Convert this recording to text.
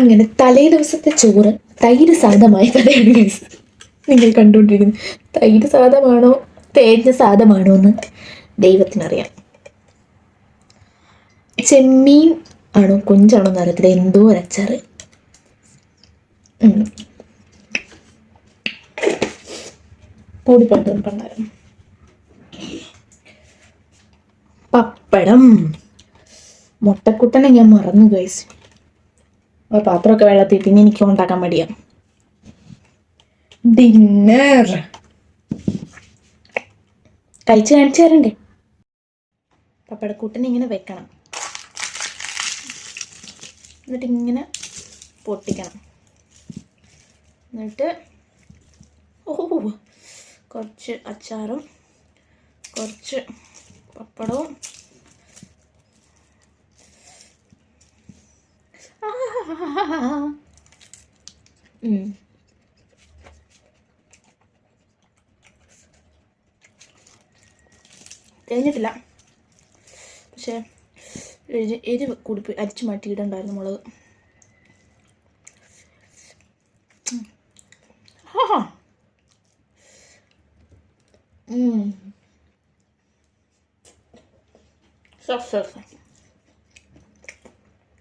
അങ്ങനെ തലേ ദിവസത്തെ ചോറ് തൈര് സാധമായ കഥയാണ് ഗൈസ് നിങ്ങൾ കണ്ടുകൊണ്ടിരിക്കുന്നു. തൈര് സാധമാണോ തേഞ്ഞ സാധമാണോ എന്ന് ദൈവത്തിനറിയാം. ചെമ്മീൻ ആണോ കൊഞ്ചാണോ എന്ന് അറിയത്തില്ല. എന്തോ ഒരു പപ്പടം. മുട്ടക്കുട്ടനെ ഞാൻ മറന്നു ഗൈസ് ആ പാത്രമൊക്കെ വെള്ളത്തിൽ പിന്നെ എനിക്ക് ഉണ്ടാക്കാൻ മടിയാ. ഡിന്നർ കഴിച്ച് കാണിച്ചു തരണ്ടേ? പപ്പടക്കൂട്ടിനെ ഇങ്ങനെ വെക്കണം. എന്നിട്ട് ഇങ്ങനെ പൊട്ടിക്കണം. എന്നിട്ട് ഓ കുറച്ച് അച്ചാറും കുറച്ച് പപ്പടവും ഉം. കഴിഞ്ഞിട്ടില്ല പക്ഷേ എരി എരിവ് കൂടിപ്പോയി അരിച്ചു മാറ്റിയിട്ടുണ്ടായിരുന്നു മുളക് ഉം. ഹാ ഉം. So so so